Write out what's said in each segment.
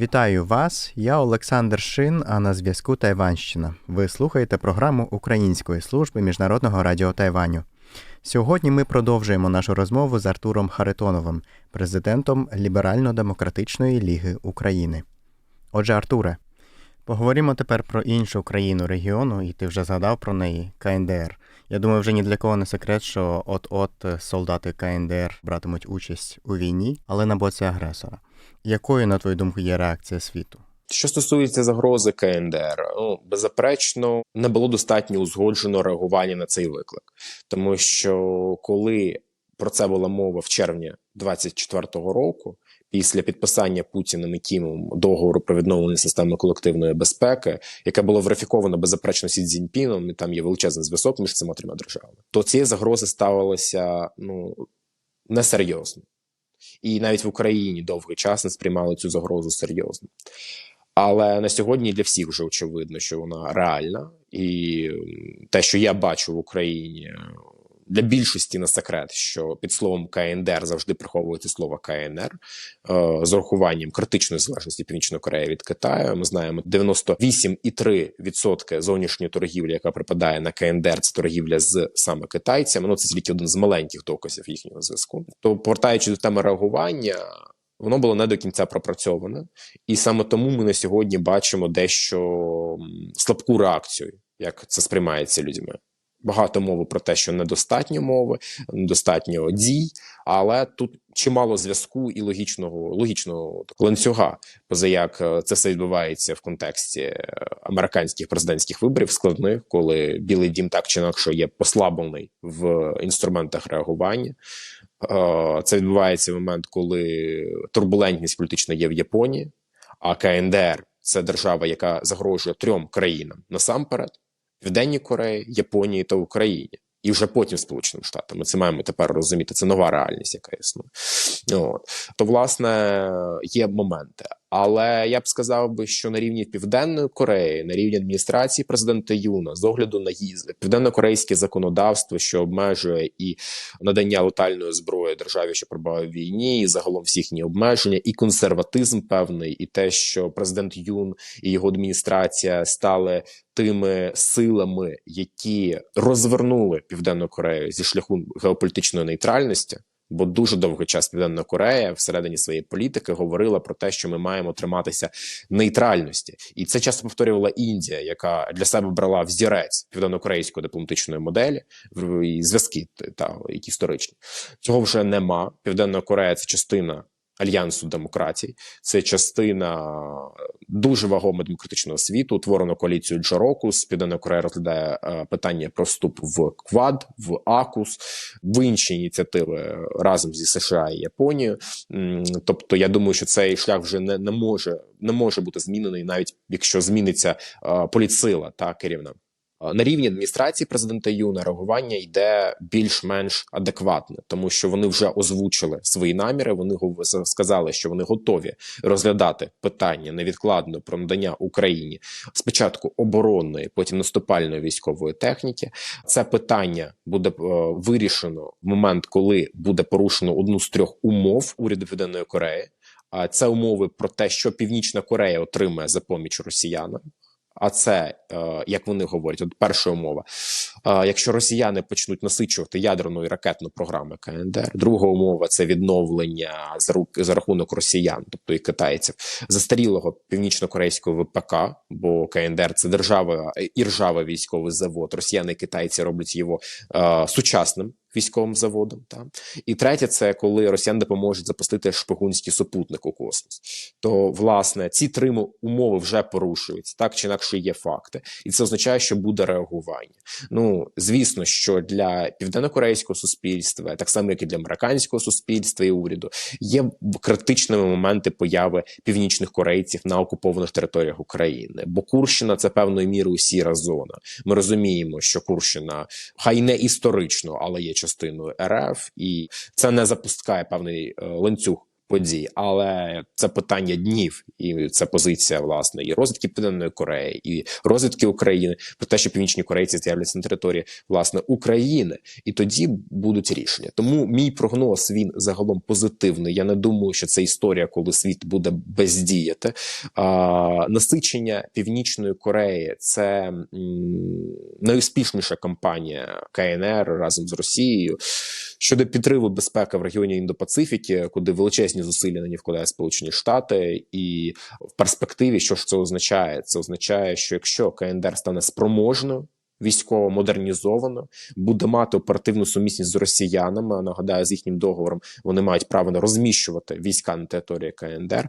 Вітаю вас! Я Олександр Шин, а на зв'язку Тайванщина. Ви слухаєте програму Української служби Міжнародного радіо Тайваню. Сьогодні ми продовжуємо нашу розмову з Артуром Харитоновим, президентом Ліберально-демократичної ліги України. Отже, Артуре, поговоримо тепер про іншу країну регіону, і ти вже згадав про неї КНДР. Я думаю, вже ні для кого не секрет, що от-от солдати КНДР братимуть участь у війні, але на боці агресора. Якою, на твою думку, є реакція світу? Що стосується загрози КНДР, ну беззаперечно не було достатньо узгодженого реагування на цей виклик, тому що коли про це була мова в червні 24-го року, після підписання Путіним і Кімом договору про відновлення системи колективної безпеки, яке було верифіковано беззаперечно Сі Цзіньпіном, і там є величезний зв'язок між цими трьома державами, то цієї загрози ставилося ну несерйозно. І навіть в Україні довгий час не сприймали цю загрозу серйозно. Але на сьогодні для всіх вже очевидно, що вона реальна, і те, що я бачу в Україні, для більшості не секрет, що під словом КНДР завжди приховується слово КНР з урахуванням критичної залежності Північної Кореї від Китаю. Ми знаємо 98,3% зовнішньої торгівлі, яка припадає на КНДР, це торгівля з саме китайцями. Ну це тільки один з маленьких доказів їхнього зв'язку. То повертаючись до теми реагування. Воно було не до кінця пропрацьоване, і саме тому ми на сьогодні бачимо дещо слабку реакцію, як це сприймається людьми. Багато мови про те, що недостатньо мови, недостатньо дій, але тут чимало зв'язку і логічного логічного ланцюга, поза як це все відбувається в контексті американських президентських виборів складних, коли Білий Дім так чи інакше є послаблений в інструментах реагування. Це відбувається в момент, коли турбулентність політична є в Японії, а КНДР це держава, яка загрожує трьом країнам насамперед: Південній Кореї, Японії та Україні. І вже потім Сполученим Штатам. Ми це маємо тепер розуміти. Це нова реальність, яка існує. От. То, власне, є моменти. Але я б сказав би, що на рівні Південної Кореї, на рівні адміністрації президента Юна, з огляду на південно-корейське законодавство, що обмежує і надання летальної зброї державі, що перебуває в війні, і загалом всі їхні обмеження, і консерватизм певний, і те, що президент Юн і його адміністрація стали тими силами, які розвернули Південну Корею зі шляху геополітичної нейтральності. Бо дуже довгий час Південна Корея всередині своєї політики говорила про те, що ми маємо триматися нейтральності, і це часто повторювала Індія, яка для себе брала взірець південно-корейської дипломатичної моделі і зв'язки та які історичні. Цього вже нема. Південна Корея це частина. Альянсу демократій це частина дуже вагомо демократичного світу. Утворено коаліцію Джарокус. Південна Корея розглядає е, питання про вступ в Квад, в АКУС, в інші ініціативи разом зі США і Японією. Тобто, я думаю, що цей шлях вже не, не може не може бути змінений, навіть якщо зміниться е, політсила та керівна. На рівні адміністрації президента Юна реагування йде більш-менш адекватне, тому що вони вже озвучили свої наміри. Вони сказали, що вони готові розглядати питання невідкладно про надання Україні спочатку оборонної, потім наступальної військової техніки. Це питання буде е, вирішено в момент, коли буде порушено одну з трьох умов уряду Південної Кореї. А це умови про те, що Північна Корея отримає за поміч росіянам. А це е, як вони говорять, от перша умова: е, якщо росіяни почнуть насичувати ядерну і ракетну програму КНДР, друга умова це відновлення за рук за рахунок росіян, тобто і китайців, застарілого північно-корейського ВПК, бо КНДР це держава і ржавий військовий завод. Росіяни і китайці роблять його е, сучасним військовим заводом. Та і третє, це коли росіяни допоможуть запустити шпигунський супутник у космос. То власне ці три умови вже порушуються, так чи інакше є факти, і це означає, що буде реагування. Ну звісно, що для південно-корейського суспільства, так само як і для американського суспільства і уряду, є критичними моменти появи північних корейців на окупованих територіях України. Бо Курщина це певною мірою сіра зона. Ми розуміємо, що Курщина хай не історично, але є частиною РФ, і це не запускає певний е, ланцюг подій, але це питання днів, і це позиція власне і розвідки Південної Кореї, і розвідки України про те, що північні корейці з'являться на території власне України, і тоді будуть рішення. Тому мій прогноз він загалом позитивний. Я не думаю, що це історія, коли світ буде бездіяти. А, насичення Північної Кореї це м, найуспішніша кампанія КНР разом з Росією щодо підриву безпеки в регіоні Індо-Пацифіки, куди величезні зусилля на ній вкладає Сполучені Штати, і в перспективі, що ж це означає? Це означає, що якщо КНДР стане спроможною. Військово модернізовано, буде мати оперативну сумісність з росіянами. Нагадаю, з їхнім договором вони мають право на розміщувати війська на території КНДР.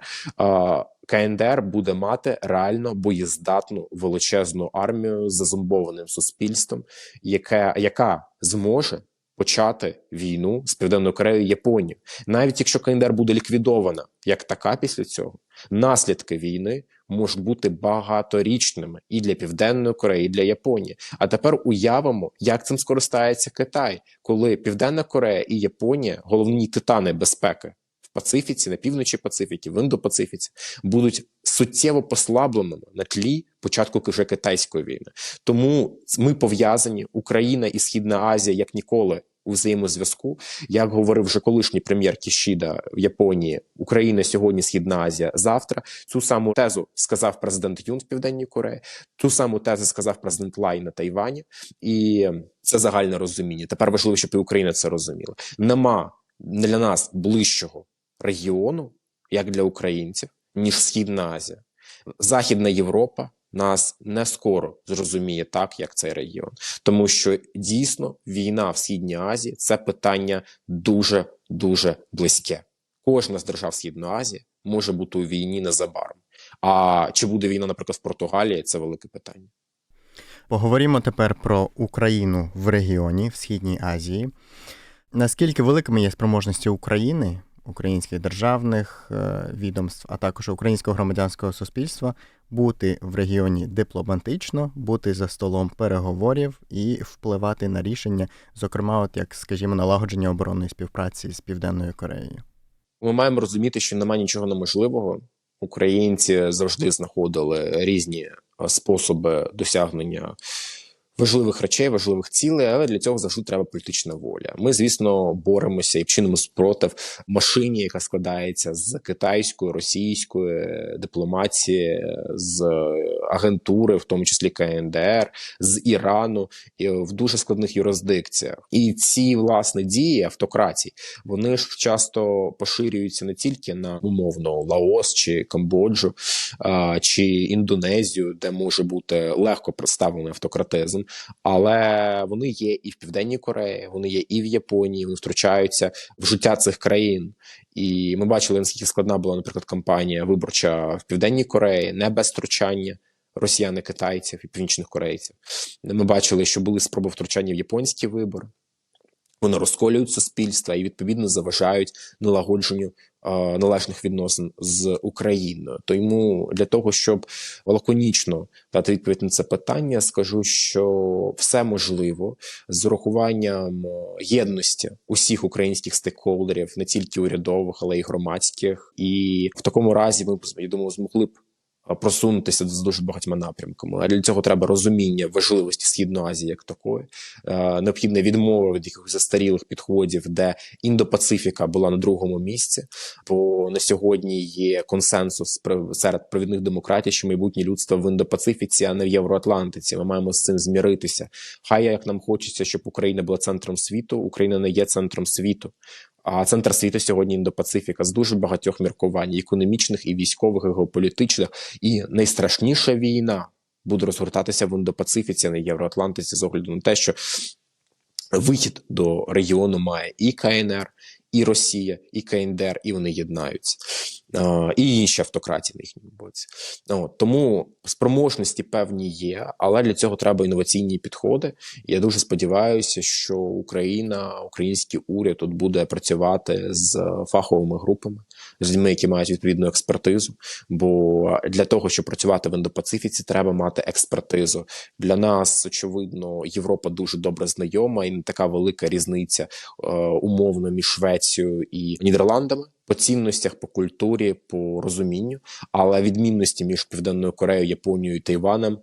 КНДР буде мати реально боєздатну величезну армію з зазомбованим суспільством, яке яка зможе почати війну з Південною Кореєю і Японією. Навіть якщо КНДР буде ліквідована як така після цього, наслідки війни можуть бути багаторічними і для Південної Кореї, і для Японії. А тепер уявимо, як цим скористається Китай, коли Південна Корея і Японія, головні титани безпеки в Пацифіці, на півночі Пацифіки, в Індопацифіці, будуть суттєво послабленими на тлі початку китайської війни. Тому ми пов'язані Україна і Східна Азія як ніколи у взаємозв'язку. Як говорив вже колишній прем'єр Кішіда в Японії, Україна сьогодні, Східна Азія завтра. Цю саму тезу сказав президент Юн в Південній Кореї. Ту саму тезу сказав президент Лай на Тайвані, і це загальне розуміння. Тепер важливо, щоб і Україна це розуміла. Нема для нас ближчого регіону, як для українців, ніж Східна Азія. Західна Європа нас не скоро зрозуміє так, як цей регіон, тому що дійсно війна в Східній Азії це питання дуже дуже близьке. Кожна з держав Східної Азії може бути у війні незабаром. А чи буде війна, наприклад, в Португалії? Це велике питання. Поговоримо тепер про Україну в регіоні в Східній Азії. Наскільки великими є спроможності України, українських державних е, відомств, а також українського громадянського суспільства бути в регіоні дипломатично, бути за столом переговорів і впливати на рішення, зокрема, от як, скажімо, налагодження оборонної співпраці з Південною Кореєю? Ми маємо розуміти, що немає нічого неможливого. Українці завжди знаходили різні е, способи досягнення важливих речей, важливих цілей, але для цього завжди треба політична воля. Ми, звісно, боремося і чинимо спротив машині, яка складається з китайської, російської дипломатії, з агентури, в тому числі КНДР, з Ірану і в дуже складних юрисдикціях. І ці власне дії автократій вони ж часто поширюються не тільки на умовно Лаос чи Камбоджу чи Індонезію, де може бути легко представлений автократизм, але вони є і в Південній Кореї, вони є і в Японії, вони втручаються в життя цих країн. І ми бачили, наскільки складна була, наприклад, кампанія виборча в Південній Кореї, не без втручання росіян, і китайців і північних корейців. Ми бачили, що були спроби втручання в японські вибори. Вони розколюють суспільства і відповідно заважають налагодженню належних відносин з Україною. Тому для того, щоб лаконічно дати відповідь на це питання, скажу, що все можливо з урахуванням е, єдності усіх українських стейкхолдерів, не тільки урядових, але й громадських. І в такому разі ми я думаю, змогли б просунутися з дуже багатьма напрямками. А для цього треба розуміння важливості Східної Азії як такої. Е, Необхідна відмова від якихось застарілих підходів, де індопацифіка була на другому місці. Бо на сьогодні є консенсус серед провідних демократій, що майбутнє людство в індопацифіці, а не в Євроатлантиці. Ми маємо з цим зміритися. Хай як нам хочеться, щоб Україна була центром світу. Україна не є центром світу. А центр світу сьогодні індопацифіка з дуже багатьох міркувань, економічних, і військових, і геополітичних. І найстрашніша війна буде розгортатися в індопацифіці, на Євроатлантиці, з огляду на те, що вихід до регіону має і КНР, і Росія, і КНДР, і вони єднаються, і інші автократії на їхньому боці. От, тому спроможності певні є, але для цього треба інноваційні підходи. Я дуже сподіваюся, що Україна, український уряд тут буде працювати з фаховими групами, з людьми, які мають відповідну експертизу. Бо для того, щоб працювати в індопацифіці, треба мати експертизу. Для нас, очевидно, Європа дуже добре знайома і не така велика різниця е, умовно між Швецією і Нідерландами. По цінностях, по культурі, по розумінню, але відмінності між Південною Кореєю, Японією і Тайванем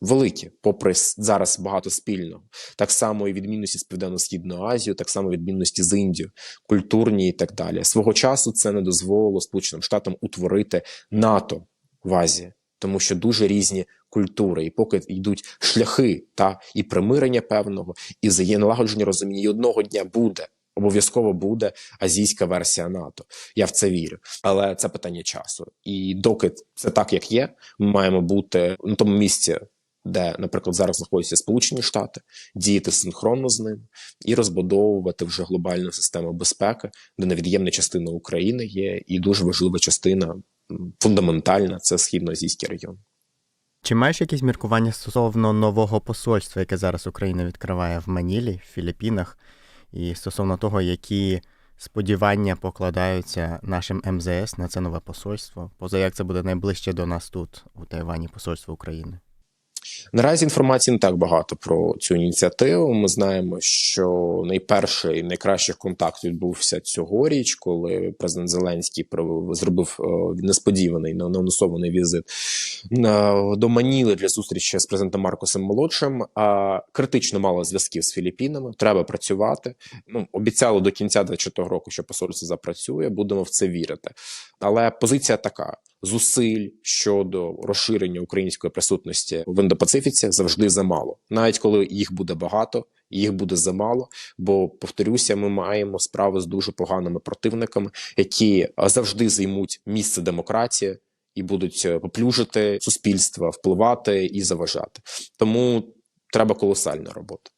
великі, попри зараз багато спільного. Так само і відмінності з Південно-Східною Азією, так само відмінності з Індією, культурні і так далі. Свого часу це не дозволило Сполученим Штатам утворити НАТО в Азії, тому що дуже різні культури, і поки йдуть шляхи та і примирення певного, і взаємоналагодження розуміння, і одного дня буде. Обов'язково буде азійська версія НАТО. Я в це вірю, але це питання часу. І доки це так, як є, ми маємо бути на тому місці, де, наприклад, зараз знаходяться Сполучені Штати, діяти синхронно з ним і розбудовувати вже глобальну систему безпеки, де невід'ємна частина України є, і дуже важлива частина фундаментальна це східноазійський регіон. Чи маєш якісь міркування стосовно нового посольства, яке зараз Україна відкриває в Манілі, в Філіппінах, і стосовно того, які сподівання покладаються нашим МЗС на це нове посольство, поза як це буде найближче до нас тут, у Тайвані, посольство України? Наразі інформації не так багато про цю ініціативу. Ми знаємо, що найперший найкращий контакт відбувся цьогоріч, коли президент Зеленський провів- зробив е, несподіваний неанонсований візит на- до Маніли для зустрічі з президентом Маркосом Молодшим. А критично мало зв'язків з Філіппінами. Треба працювати. Ну обіцяли до кінця 24 року, що посольство запрацює. Будемо в це вірити. Але позиція така: зусиль щодо розширення української присутності в індопацифіці завжди замало, навіть коли їх буде багато. Їх буде замало, бо повторюся, ми маємо справи з дуже поганими противниками, які завжди займуть місце демократії і будуть е, поплюжити суспільство, впливати і заважати. Тому треба колосальна робота.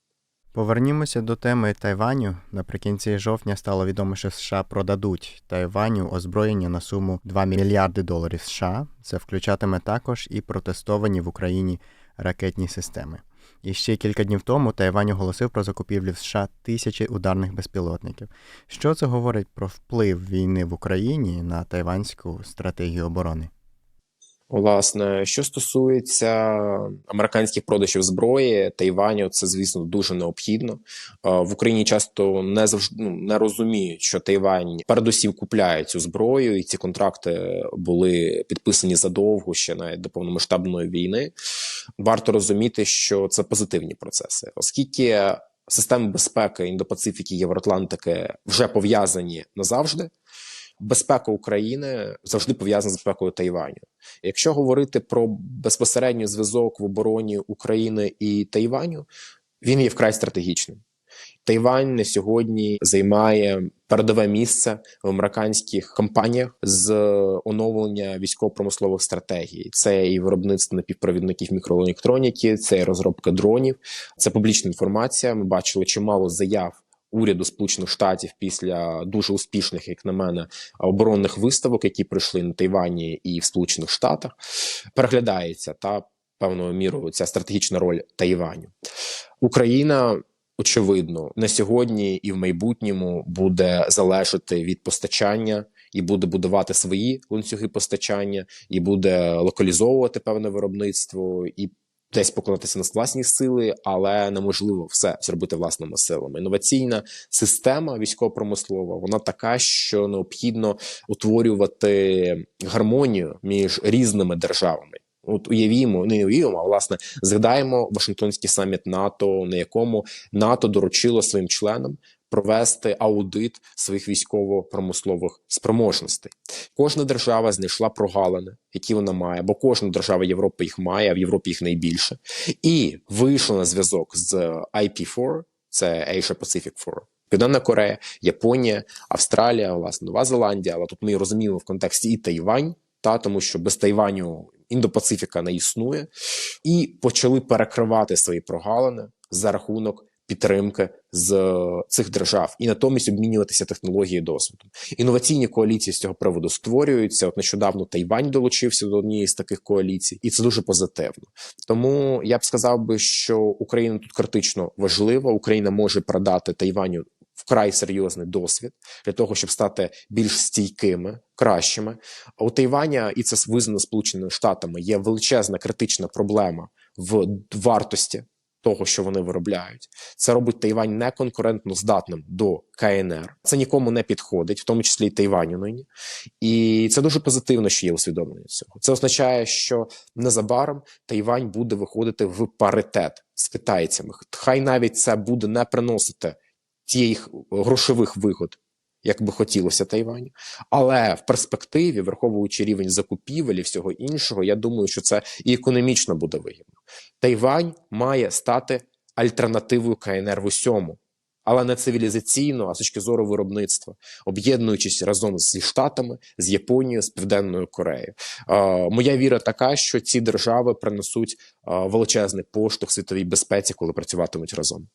Повернімося до теми Тайваню. Наприкінці жовтня стало відомо, що США продадуть Тайваню озброєння на суму 2 мільярди доларів США. Це включатиме також і протестовані в Україні ракетні системи. І ще кілька днів тому Тайвань оголосив про закупівлю в США тисячі ударних безпілотників. Що це говорить про вплив війни в Україні на тайванську стратегію оборони? Власне, що стосується американських продажів зброї Тайваню, це звісно дуже необхідно. Е, В Україні часто не завжди ну, не розуміють, що Тайвань передусім купляє цю зброю, і ці контракти були підписані задовго ще навіть до повномасштабної війни. Варто розуміти, що це позитивні процеси, оскільки системи безпеки Індопацифіки Євроатлантики вже пов'язані назавжди. Безпека України завжди пов'язана з безпекою Тайваню. Якщо говорити про безпосередній зв'язок в обороні України і Тайваню, він є вкрай стратегічним. Тайвань на сьогодні займає передове місце в американських компаніях з оновлення військово-промислових стратегій. Це і виробництво напівпровідників мікроелектроніки, це і розробка дронів. Це публічна інформація. Ми бачили чимало заяв уряду Сполучених Штатів після дуже успішних, як на мене, оборонних виставок, які пройшли на Тайвані і в Сполучених Штатах, переглядається та певною мірою ця стратегічна роль Тайваню. Україна. Очевидно, на сьогодні і в майбутньому буде залежати від постачання і буде будувати свої ланцюги постачання, і буде локалізовувати певне виробництво, і десь покладатися на власні сили, але неможливо все зробити власними силами. Інноваційна система військово-промислова вона така, що необхідно утворювати гармонію між різними державами. От уявімо, не уявімо, а власне згадаємо Вашингтонський саміт НАТО, на якому НАТО доручило своїм членам провести аудит своїх військово-промислових спроможностей. Кожна держава знайшла прогалини, які вона має, бо кожна держава Європи їх має, а в Європі їх найбільше, і вийшла на зв'язок з IP4, це Asia Pacific Forum. Південна Корея, Японія, Австралія, власне, Нова Зеландія. Але тут ми розуміємо в контексті і Тайвань, та тому що без Тайваню індопацифіка не існує, і почали перекривати свої прогалини за рахунок підтримки з цих держав і натомість обмінюватися технологією і досвідом. Інноваційні коаліції з цього приводу створюються. От нещодавно Тайвань долучився до однієї з таких коаліцій, і це дуже позитивно. Тому я б сказав би, що Україна тут критично важлива. Україна може продати Тайваню вкрай серйозний досвід для того, щоб стати більш стійкими, кращими. А у Тайваня, і це визнано Сполученими Штатами, є величезна критична проблема в вартості того, що вони виробляють. Це робить Тайвань неконкурентно здатним до КНР. Це нікому не підходить, в тому числі і Тайваню нині. І це дуже позитивно, що є усвідомлення цього. Це означає, що незабаром Тайвань буде виходити в паритет з китайцями. Хай навіть це буде не приносити тих грошових вигод, як би хотілося Тайваню. Але в перспективі, враховуючи рівень закупівель і всього іншого, я думаю, що це і економічно буде вигідно. Тайвань має стати альтернативою КНР в усьому. Але не цивілізаційно, а з точки зору виробництва, об'єднуючись разом зі Штатами, з Японією, з Південною Кореєю. Е, моя віра така, що ці держави принесуть величезний поштовх світовій безпеці, коли працюватимуть разом.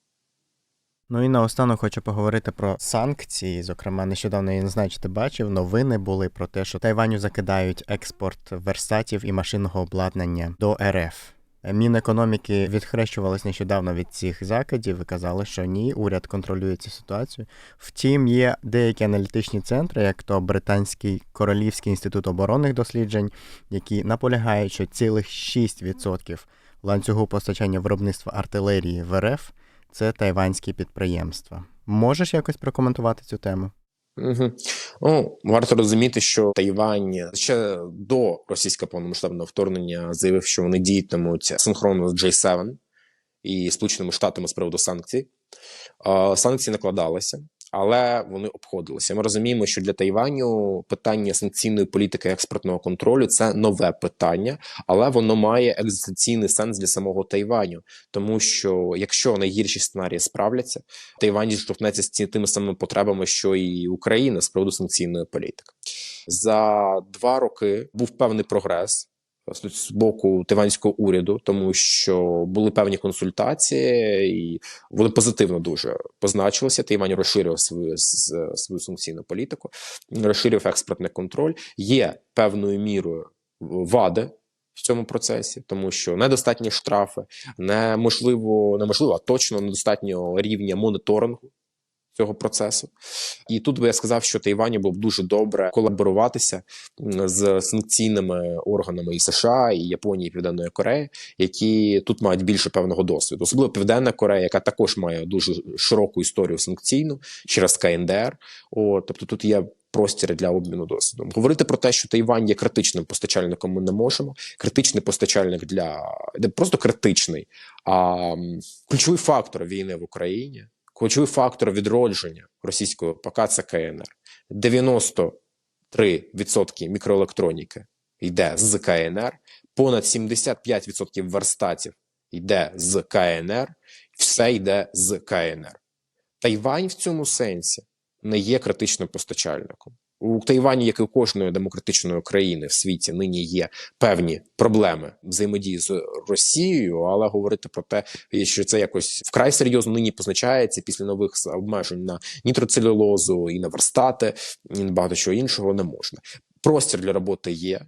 Ну і наостанок хочу поговорити про санкції. Зокрема, нещодавно я не знаю, чи ти бачив, новини були про те, що Тайваню закидають експорт верстатів і машинного обладнання до РФ. Мінекономіки відхрещувалось нещодавно від цих закидів і казали, що ні, уряд контролює цю ситуацію. Втім, є деякі аналітичні центри, як то Британський Королівський інститут оборонних досліджень, які наполягають, що цілих 6% ланцюгу постачання виробництва артилерії в РФ це тайванські підприємства. Можеш якось прокоментувати цю тему? Угу. Ну, варто розуміти, що Тайвань ще до російського повномасштабного вторгнення заявив, що вони діятимуть синхронно з J7 і Сполученими Штатами з приводу санкцій. Санкції накладалися, але вони обходилися. Ми розуміємо, що для Тайваню питання санкційної політики експортного контролю це нове питання, але воно має екзистенційний сенс для самого Тайваню, тому що якщо найгірші сценарії справляться, Тайвань зіштовхнеться з тими самими потребами, що і Україна з приводу санкційної політики. За два роки був певний прогрес. З боку тайванського уряду, тому що були певні консультації, і вони позитивно дуже позначилися. Тайвань розширив свою свою санкційну політику, розширив експортний контроль. Є певною мірою вади в цьому процесі, тому що недостатні штрафи, неможливо, неможливо, а точно недостатнього рівня моніторингу цього процесу, і тут би я сказав, що Тайваню було б дуже добре колаборуватися з санкційними органами і США, і Японії, і Південної Кореї, які тут мають більше певного досвіду, особливо Південна Корея, яка також має дуже широку історію санкційну через КНДР. О, тобто тут є. Простір для обміну досвідом говорити про те, що Тайвань є критичним постачальником. Ми не можемо. Критичний постачальник для не просто критичний, а ключовий фактор війни в Україні ключовий фактор відродження російського ПК це КНР. 93% мікроелектроніки йде з КНР, понад 75% верстатів йде з КНР, все йде з КНР. Тайвань в цьому сенсі не є критичним постачальником. У Тайвані, як і у кожної демократичної країни в світі, нині є певні проблеми взаємодії з Росією, але говорити про те, що це якось вкрай серйозно нині позначається після нових обмежень на нітроцелюлозу і на верстати, і на багато чого іншого не можна. Простір для роботи є.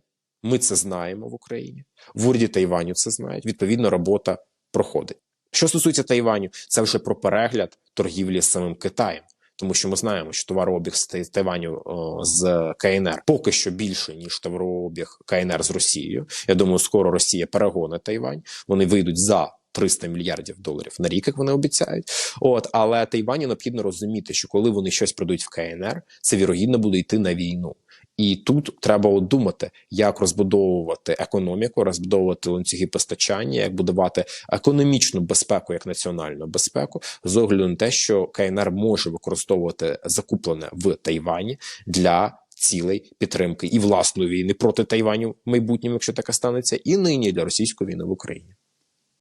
Ми це знаємо в Україні. В уряді Тайваню це знають. Відповідно, робота проходить. Що стосується Тайваню, це вже про перегляд торгівлі з самим Китаєм тому що ми знаємо, що товарообіг з Тайваню з КНР поки що більше ніж товарообіг КНР з Росією. Я думаю, скоро Росія перегоне Тайвань. Вони вийдуть за. 300 мільярдів доларів на рік, як вони обіцяють. От але Тайваню необхідно розуміти, що коли вони щось продають в КНР, це вірогідно буде йти на війну. І тут треба думати, як розбудовувати економіку, розбудовувати ланцюги постачання, як будувати економічну безпеку як національну безпеку, з огляду на те, що КНР може використовувати закуплене в Тайвані для цілей підтримки і власної війни проти Тайваню в майбутньому, якщо таке станеться, і нині для російської війни в Україні.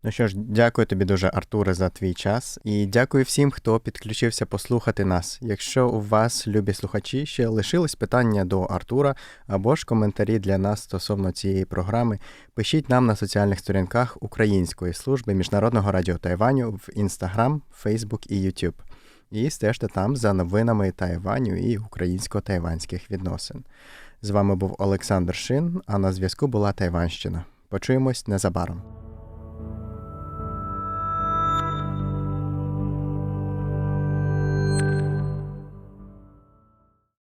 Ну що ж, дякую тобі дуже, Артуре, за твій час, і дякую всім, хто підключився послухати нас. Якщо у вас, любі слухачі, ще лишились питання до Артура або ж коментарі для нас стосовно цієї програми, пишіть нам на соціальних сторінках Української служби Міжнародного радіо Тайваню в Instagram, Facebook і YouTube. І стежте там за новинами Тайваню і українсько-тайванських відносин. З вами був Олександр Шин, а на зв'язку була Тайванщина. Почуємось незабаром.